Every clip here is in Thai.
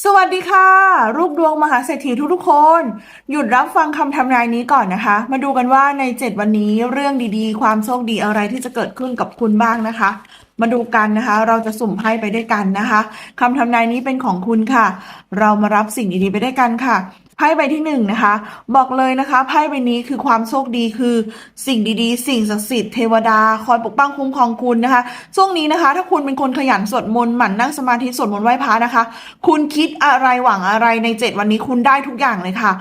สวัสดีค่ะรูปดวงมหาเศรษฐีทุกๆคน หยุดรับฟังคำทำนายนี้ก่อนนะคะ มาดูกันว่าใน 7 วันนี้เรื่องดีๆ ความโชคดีอะไรที่จะเกิดขึ้นกับคุณบ้างนะคะ มาดูกันนะคะ เราจะสุ่มไพ่ไปด้วยกันนะคะคำทำนายนี้เป็นของคุณค่ะ เรามารับสิ่งดีๆไปด้วยกันค่ะ ไพ่ใบที่หนึ่งนะคะ บอกเลยนะคะไพ่ใบนี้คือความโชคดีคือสิ่งดีๆ สิ่งศักดิ์สิทธิ์เทวดาคอยปกป้องคุ้มครองคุณนะคะช่วงนี้นะคะ ถ้าคุณเป็นคนขยันสวดมนต์หมั่นนั่งสมาธิสวดมนต์ไหว้พระนะคะ คุณคิดอะไรหวังอะไรในเจ็ดวันนี้คุณได้ทุกอย่างเลยค่ะ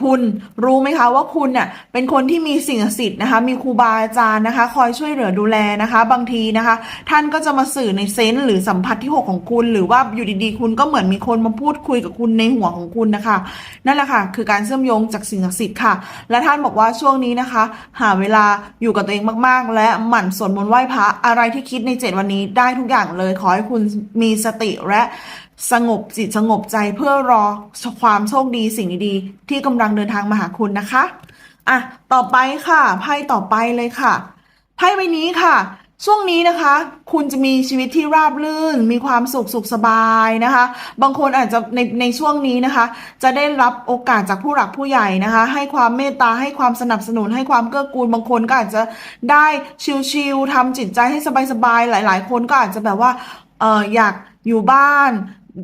คุณรู้ไหมคะว่าคุณเนี่ยเป็นคนที่มีสิ่งศักดิ์สิทธิ์นะคะ มีครูบาอาจารย์นะคะ คอยช่วยเหลือดูแลนะคะ บางทีนะคะ ท่านก็จะมาสื่อในเซนส์หรือสัมผัสที่หกของคุณ หรือว่าอยู่ดีๆ คุณก็เหมือนมีคนมาพูดคุยกับคุณในหัวของคุณนะคะนั่นแหละค่ะ คือการเชื่อมโยงจากสิ่งศักดิ์สิทธิ์ค่ะ และท่านบอกว่าช่วงนี้นะคะ หาเวลาอยู่กับตัวเองมากๆ และหมั่นสวดมนต์ไหว้พระอะไรที่คิดในเจ็ดวันนี้ได้ทุกอย่างเลย ขอให้คุณมีสติและสงบจิตสงบใจเพื่อรอความโชคดีสิ่งดีๆที่กำลังเดินทางมาหาคุณนะคะอะต่อไปค่ะไพ่ต่อไปเลยค่ะไพ่ใบนี้ค่ะ ช่วงนี้นะคะ คุณจะมีชีวิตที่ราบรื่น มีความสุขสุขสบายนะคะ บางคนอาจจะในในช่วงนี้นะคะ จะได้รับโอกาสจากผู้หลักผู้ใหญ่นะคะ ให้ความเมตตาให้ความสนับสนุน ให้ความเกื้อกูล บางคนก็อาจจะได้ชิลๆทำจิตใจให้สบายๆหลาย ๆ คนก็อาจจะแบบว่าเอออยากอยู่บ้าน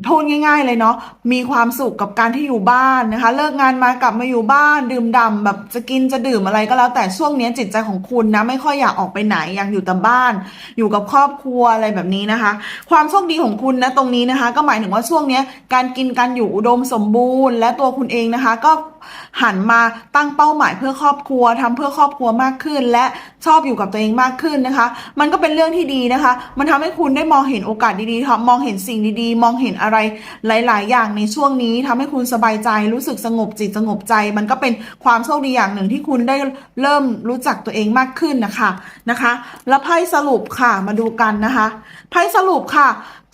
พูดง่ายๆเลยเนาะมีความสุขกับการที่อยู่บ้านนะคะ เลิกงานมากลับมาอยู่บ้าน ดื่มด่าแบบจะกินจะดื่มอะไรก็แล้วแต่ช่วงนี้จิตใจของคุณนะ ไม่ค่อยอยากออกไปไหนอยากอยู่แต่บ้าน อยู่กับครอบครัวอะไรแบบนี้นะคะ ความโชคดีของคุณนะตรงนี้นะคะ ก็หมายถึงว่าช่วงนี้การกินการอยู่อุดมสมบูรณ์ และตัวคุณเองนะคะ ก็หันมาตั้งเป้าหมายเพื่อครอบครัวทำเพื่อครอบครัวมากขึ้น และชอบอยู่กับตัวเองมากขึ้นนะคะ มันก็เป็นเรื่องที่ดีนะคะ มันทำให้คุณได้มองเห็นโอกาสดีๆค่ะมองเห็นสิ่งดีๆ มองเห็นอะไรหลาย ๆ อย่างในช่วงนี้ทำให้คุณสบายใจรู้สึกสงบจิตสงบใจ มันก็เป็นความโชคดีอย่างหนึ่งที่คุณได้เริ่มรู้จักตัวเองมากขึ้นนะคะนะคะ แล้วไพ่สรุปค่ะมาดูกันนะคะไพ่สรุปค่ะ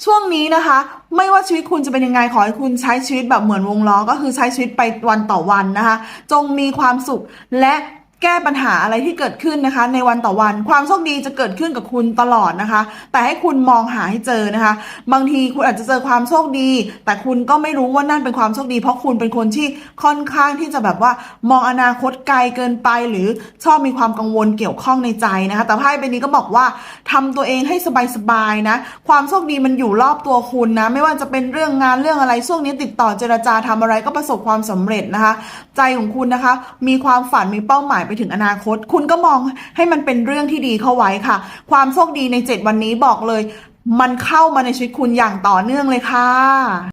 ช่วงนี้นะคะ ไม่ว่าชีวิตคุณจะเป็นยังไงขอให้คุณใช้ชีวิตแบบเหมือนวงล้อก็คือใช้ชีวิตไปวันต่อวันนะคะ จงมีความสุขและ แก้ปัญหาอะไรที่เกิดขึ้นนะคะ ในวันต่อวันความโชคดีจะเกิดขึ้นกับคุณตลอดนะคะ แต่ให้คุณมองหาให้เจอนะคะ บางทีคุณอาจจะเจอความโชคดี แต่คุณก็ไม่รู้ว่านั่นเป็นความโชคดี เพราะคุณเป็นคนที่ค่อนข้างที่จะแบบว่ามองอนาคตไกลเกินไป หรือชอบมีความกังวลเกี่ยวข้องในใจนะคะ แต่ไพ่ใบนี้ก็บอกว่าทำตัวเองให้สบายๆนะ ความโชคดีมันอยู่รอบตัวคุณนะ ไม่ว่าจะเป็นเรื่องงานเรื่องอะไรช่วงนี้ติดต่อเจรจาทำอะไรก็ประสบความสำเร็จนะคะ ใจของคุณนะคะ มีความฝันมีเป้าหมายไปถึงอนาคต คุณก็มองให้มันเป็นเรื่องที่ดีเข้าไว้ค่ะ ความโชคดีใน 7 วันนี้บอกเลย มันเข้ามาในชีวิตคุณอย่างต่อเนื่องเลยค่ะ